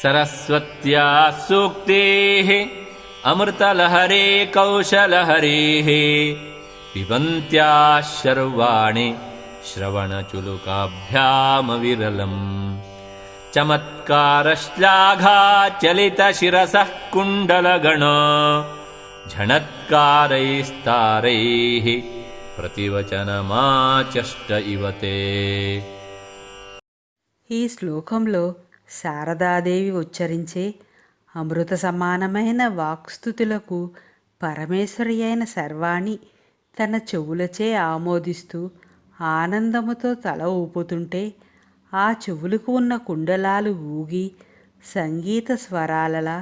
सरस्वत्या सूक्तेः अमृतलहरे कौशलहरेः पिबन्त्याः शर्वाणि श्रवणचुलुकाभ्यामविरलम् चमत्कारश्लाघाचलितशिरसः कुण्डलगण झणत्कारैस्तारैः प्रतिवचनमाचष्ट इव ते ఈ శ్లోకంలో శారదాదేవి ఉచ్చరించే అమృత సమానమైన వాక్స్థుతులకు పరమేశ్వరి అయిన సర్వాణి తన చెవులచే ఆమోదిస్తూ ఆనందముతో తల ఊపుతుంటే ఆ చెవులకు ఉన్న కుండలాలు ఊగి సంగీత స్వరాలలా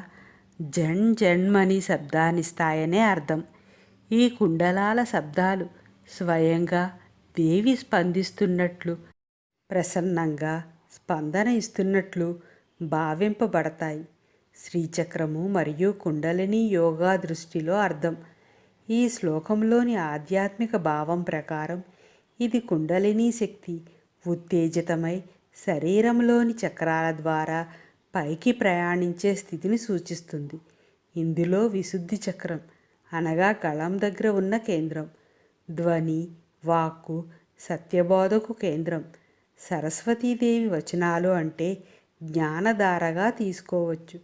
జణ్ జణ్మని శబ్దాన్నిస్తాయనే అర్థం. ఈ కుండలాల శబ్దాలు స్వయంగా దేవి స్పందిస్తున్నట్లు ప్రసన్నంగా స్పందన ఇస్తున్నట్లు భావింపబడతాయి. శ్రీచక్రము మరియు కుండలిని యోగా దృష్టిలో అర్థం. ఈ శ్లోకంలోని ఆధ్యాత్మిక భావం ప్రకారం ఇది కుండలిని శక్తి ఉత్తేజితమై శరీరంలోని చక్రాల ద్వారా పైకి ప్రయాణించే స్థితిని సూచిస్తుంది. ఇందులో విశుద్ధి చక్రం అనగా కళం దగ్గర ఉన్న కేంద్రం. ధ్వని వాక్కు సత్యబోధకు కేంద్రం. సరస్వతీదేవి వచనాలు అంటే జ్ఞానధారగా తీసుకోవచ్చు.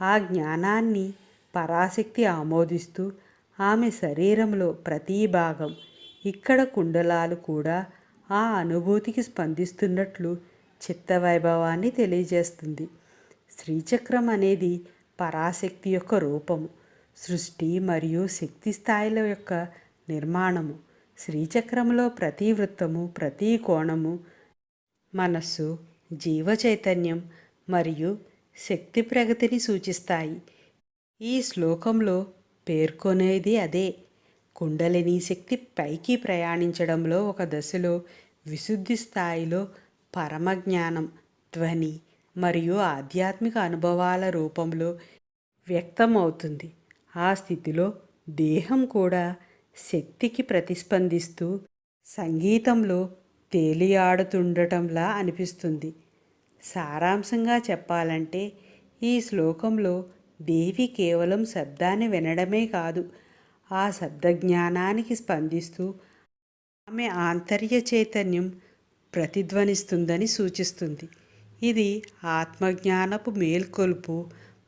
ఆ జ్ఞానాన్ని పరాశక్తి ఆమోదిస్తూ ఆమె శరీరంలో ప్రతి భాగం ఇక్కడ కుండలాలు కూడా ఆ అనుభూతికి స్పందిస్తున్నట్లు చిత్తవైభవాన్ని తెలియజేస్తుంది. శ్రీచక్రం అనేది పరాశక్తి యొక్క రూపము సృష్టి మరియు శక్తి స్థాయిల యొక్క నిర్మాణము. శ్రీచక్రంలో ప్రతి వృత్తము ప్రతి కోణము మనస్సు జీవ చైతన్యం మరియు శక్తి ప్రగతిని సూచిస్తాయి. ఈ శ్లోకంలో పేర్కొనేది అదే. కుండలిని శక్తి పైకి ప్రయాణించడంలో ఒక దశలో విశుద్ధి స్థాయిలో పరమజ్ఞానం ధ్వని మరియు ఆధ్యాత్మిక అనుభవాల రూపంలో వ్యక్తమవుతుంది. ఆ స్థితిలో దేహం కూడా శక్తికి ప్రతిస్పందిస్తూ సంగీతంలో తేలియాడుతుండటంలా అనిపిస్తుంది. సారాంశంగా చెప్పాలంటే ఈ శ్లోకంలో దేవి కేవలం శబ్దాన్ని వినడమే కాదు ఆ శబ్దజ్ఞానానికి స్పందిస్తూ ఆమె ఆంతర్య చైతన్యం ప్రతిధ్వనిస్తుందని సూచిస్తుంది. ఇది ఆత్మజ్ఞానపు మేల్కొల్పు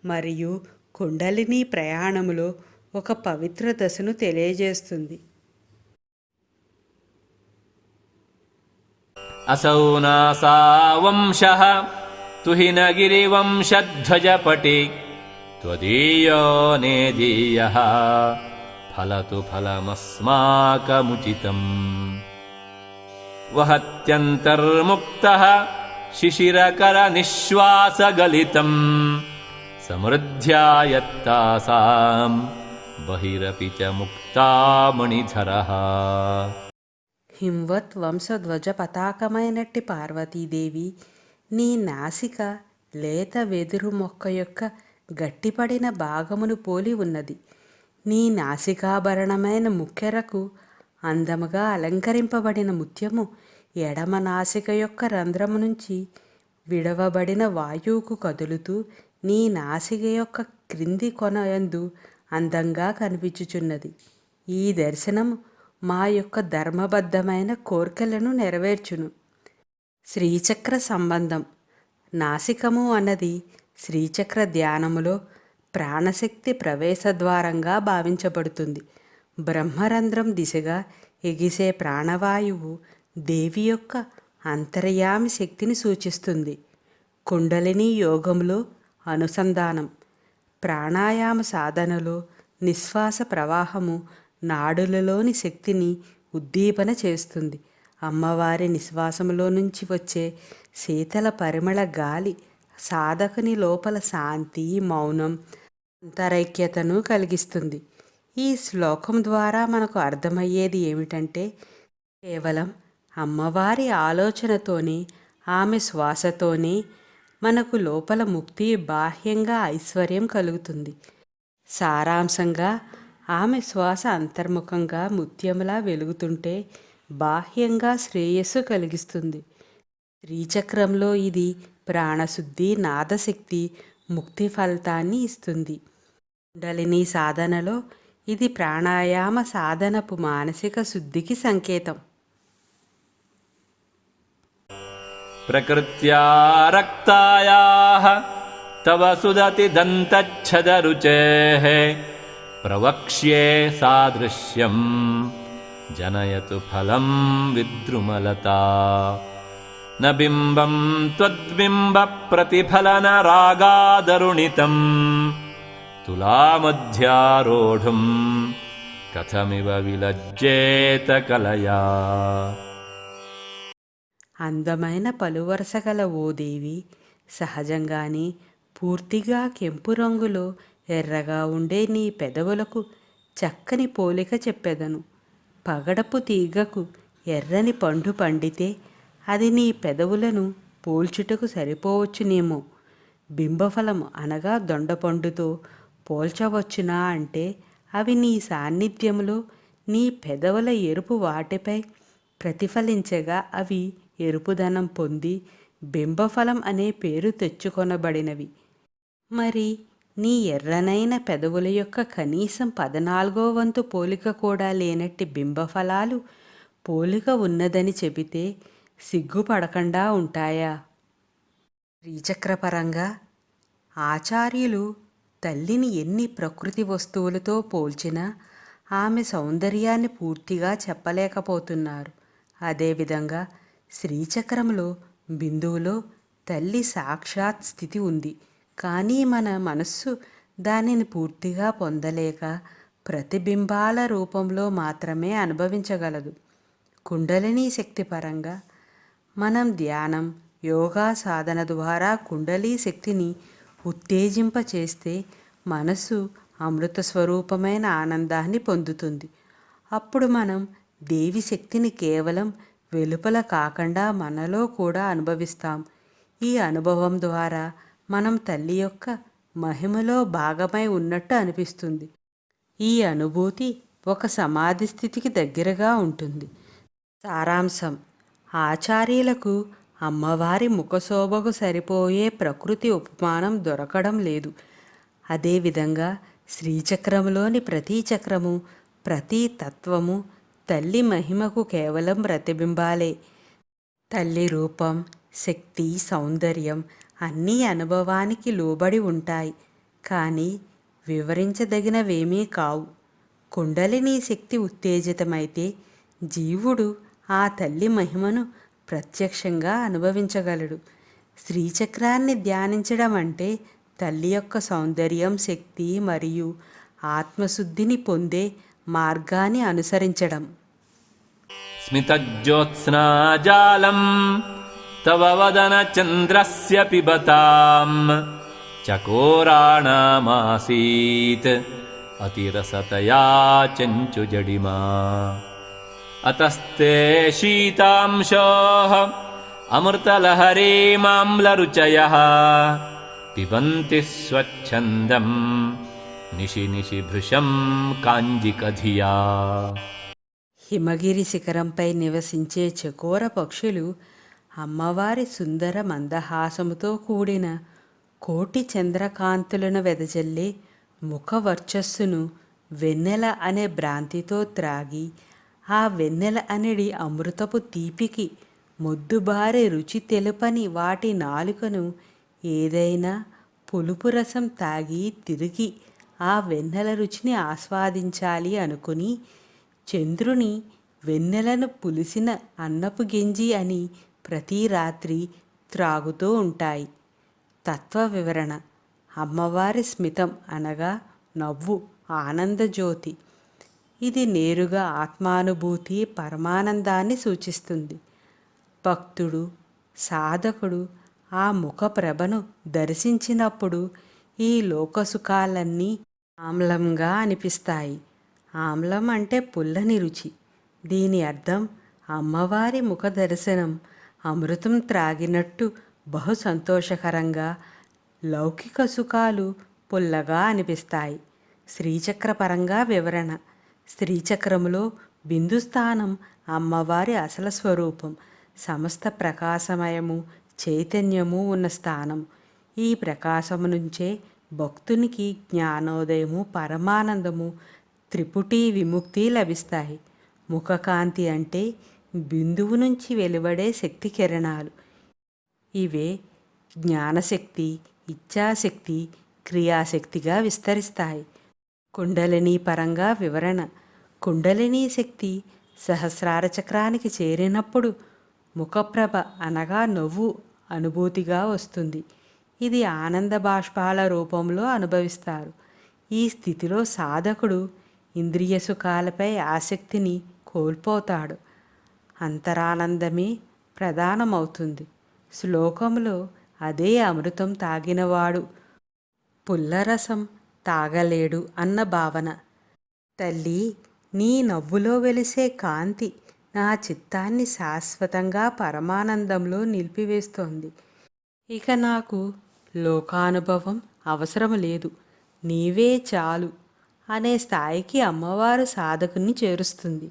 మరియు కుండలిని ప్రయాణములో ఒక పవిత్ర దశను తెలియజేస్తుంది. असौ नासा वंशः तुहिनगिरिवंशध्वजपटे। त्वदीयो नेदीयः फलतु फलमस्माकमुचितम्। वहत्यन्तर्मुक्तः शिशिरकरनिःश्वासगलितम्। समृद्ध्यायत्तासाम् बहिरपि च मुक्ता मणिधरः హింవత్ వంశధ్వజ పతాకమైనట్టి పార్వతీదేవి. నీ నాసిక లేత వెదురు మొక్క యొక్క గట్టిపడిన భాగమును పోలి ఉన్నది. నీ నాసికాభరణమైన ముక్కెరకు అందముగా అలంకరింపబడిన ముత్యము ఎడమ నాసిక యొక్క రంధ్రము నుంచి విడవబడిన వాయువుకు కదులుతూ నీ నాసిక యొక్క క్రింది కొనయందు అందంగా కనిపించుచున్నది. ఈ దర్శనము మా యొక్క ధర్మబద్ధమైన కోరికలను నెరవేర్చును. శ్రీచక్ర సంబంధం. నాసికము అన్నది శ్రీచక్ర ధ్యానములో ప్రాణశక్తి ప్రవేశద్వారంగా భావించబడుతుంది. బ్రహ్మరంధ్రం దిశగా ఎగిసే ప్రాణవాయువు దేవి యొక్క అంతర్యామి శక్తిని సూచిస్తుంది. కుండలిని యోగంలో అనుసంధానం. ప్రాణాయామ సాధనలో నిశ్వాస ప్రవాహము నాడులలోని శక్తిని ఉద్దీపన చేస్తుంది. అమ్మవారి నిశ్వాసములో నుంచి వచ్చే శీతల పరిమళ గాలి సాధకుని లోపల శాంతి మౌనం అంతరైక్యతను కలిగిస్తుంది. ఈ శ్లోకం ద్వారా మనకు అర్థమయ్యేది ఏమిటంటే కేవలం అమ్మవారి ఆలోచనతోనే ఆమె శ్వాసతోనే మనకు లోపల ముక్తి బాహ్యంగా ఐశ్వర్యం కలుగుతుంది. సారాంశంగా ఆమె శ్వాస అంతర్ముఖంగా ముత్యంలా వెలుగుతుంటే బాహ్యంగా శ్రేయస్సు కలిగిస్తుంది. త్రీచక్రంలో ఇది ప్రాణశుద్ధి నాదశక్తి ముక్తి ఫలితాన్ని ఇస్తుంది. కుండలిని సాధనలో ఇది ప్రాణాయామ సాధనపు మానసిక శుద్ధికి సంకేతం. ప్రకృత్యా రక్తాయా తవ సుదతి ప్రవక్ష్యే సాదృశ్యం. జనయతు ఫలం విద్రుమలత. నింబం త్వద్బింబ ప్రతిఫలన రాగాదరుణితం. తులామధ్యారోఢం. కథమివ విలజ్జేత కలయా. అందమైన పలువరసగల ఓ దేవి సహజంగానే పూర్తిగా కెంపు రంగులో ఎర్రగా ఉండే నీ పెదవులకు చక్కని పోలిక చెప్పెదను. పగడపు తీగకు ఎర్రని పండు పండితే అది నీ పెదవులను పోల్చుటకు సరిపోవచ్చునేమో. బింబఫలము అనగా దొండపండుతో పోల్చవచ్చునా అంటే అవి నీ సాన్నిధ్యంలో నీ పెదవుల ఎరుపు వాటిపై ప్రతిఫలించగా అవి ఎరుపుదనం పొంది బింబఫలం అనే పేరు తెచ్చుకొనబడినవి. మరి నీ ఎర్రనైన పెదవుల యొక్క కనీసం పద్నాలుగో వంతు పోలిక కూడా లేనట్టి బింబఫలాలు పోలిక ఉన్నదని చెబితే సిగ్గుపడకుండా ఉంటాయా? శ్రీచక్రపరంగా ఆచార్యులు తల్లిని ఎన్ని ప్రకృతి వస్తువులతో పోల్చినా ఆమె సౌందర్యాన్ని పూర్తిగా చెప్పలేకపోతున్నారు. అదేవిధంగా శ్రీచక్రంలో బిందువులో తల్లి సాక్షాత్ స్థితి ఉంది. కానీ మన మనస్సు దానిని పూర్తిగా పొందలేక ప్రతిబింబాల రూపంలో మాత్రమే అనుభవించగలదు. కుండలిని శక్తి పరంగా మనం ధ్యానం యోగా సాధన ద్వారా కుండలి శక్తిని ఉత్తేజింపచేస్తే మనసు అమృత స్వరూపమైన ఆనందాన్ని పొందుతుంది. అప్పుడు మనం దేవి శక్తిని కేవలం వెలుపల కాకుండా మనలో కూడా అనుభవిస్తాం. ఈ అనుభవం ద్వారా మనం తల్లి యొక్క మహిమలో భాగమై ఉన్నట్టు అనిపిస్తుంది. ఈ అనుభూతి ఒక సమాధి స్థితికి దగ్గరగా ఉంటుంది. సారాంశం. ఆచార్యులకు అమ్మవారి ముఖశోభకు సరిపోయే ప్రకృతి ఉపమానం దొరకడం లేదు. అదేవిధంగా శ్రీచక్రంలోని ప్రతి చక్రము ప్రతి తత్వము తల్లి మహిమకు కేవలం ప్రతిబింబాలే. తల్లి రూపం శక్తి సౌందర్యం అన్నీ అనుభవానికి లోబడి ఉంటాయి. కానీ వివరించదగినవేమీ కావు. కుండలిని శక్తి ఉత్తేజితమైతే జీవుడు ఆ తల్లి మహిమను ప్రత్యక్షంగా అనుభవించగలడు. శ్రీచక్రాన్ని ధ్యానించడం అంటే తల్లి యొక్క సౌందర్యం శక్తి మరియు ఆత్మశుద్ధిని పొందే మార్గాన్ని అనుసరించడం. స్మితజ్యోత్స్నాజాలం तव वदनचन्द्रस्य पिबताम् चकोराणामासीत् अतिरसतया चञ्चुजडिमा अतस्ते शीतांशोः अमृतलहरीमाम्लरुचयः पिबन्ति स्वच्छन्दम् निशि निशि भृशम् काञ्जिकधिया హిమగిరి శిఖరంపై నివసించే చకోర పక్షులు అమ్మవారి సుందర మందహాసముతో కూడిన కోటి చంద్రకాంతులను వెదజల్లే ముఖ వర్చస్సును వెన్నెల అనే భ్రాంతితో త్రాగి ఆ వెన్నెల అనేది అమృతపు తీపికి మొద్దుబారే రుచి తెలుపని వాటి నాలుకను ఏదైనా పులుపు రసం తాగి తిరిగి ఆ వెన్నెల రుచిని ఆస్వాదించాలి అనుకుని చంద్రుని వెన్నెలను పులిసిన అన్నపు గింజి అని ప్రతి రాత్రి త్రాగుతూ ఉంటాయి. తత్వ వివరణ. అమ్మవారి స్మితం అనగా నవ్వు ఆనందజ్యోతి ఇది నేరుగా ఆత్మానుభూతి పరమానందాన్ని సూచిస్తుంది. భక్తుడు సాధకుడు ఆ ముఖ ప్రభను దర్శించినప్పుడు ఈ లోకసుఖాలన్నీ ఆమ్లంగా అనిపిస్తాయి. ఆమ్లం అంటే పుల్లని రుచి. దీని అర్థం అమ్మవారి ముఖ దర్శనం అమృతం త్రాగినట్టు బహు సంతోషకరంగా లౌకిక సుఖాలు పుల్లగా అనిపిస్తాయి. శ్రీచక్రపరంగా వివరణ. శ్రీచక్రములో బిందు స్థానం అమ్మవారి అసలు స్వరూపం. సమస్త ప్రకాశమయము చైతన్యము ఉన్న స్థానం. ఈ ప్రకాశము నుంచే భక్తునికి జ్ఞానోదయము పరమానందము త్రిపుటి విముక్తి లభిస్తాయి. ముఖకాంతి అంటే బిందువు నుంచి వెలువడే శక్తి కిరణాలు. ఇవే జ్ఞానశక్తి ఇచ్ఛాశక్తి క్రియాశక్తిగా విస్తరిస్తాయి. కుండలిని పరంగా వివరణ. కుండలిని శక్తి సహస్రార చక్రానికి చేరినప్పుడు ముఖప్రభ అనగా నవ్వు అనుభూతిగా వస్తుంది. ఇది ఆనంద బాష్పాల రూపంలో అనుభవిస్తారు. ఈ స్థితిలో సాధకుడు ఇంద్రియ సుఖాలపై ఆసక్తిని కోల్పోతాడు. అంతరానందమే ప్రధానమవుతుంది. శ్లోకంలో అదే అమృతం తాగినవాడు. పుల్లరసం తాగలేడు అన్న భావన. తల్లి నీ నవ్వులో వెలిసే కాంతి నా చిత్తాన్ని శాశ్వతంగా పరమానందంలో నిలిపివేస్తోంది. ఇక నాకు లోకానుభవం అవసరం లేదు. నీవే చాలు అనే స్థాయికి అమ్మవారు సాధకుని చేరుస్తుంది.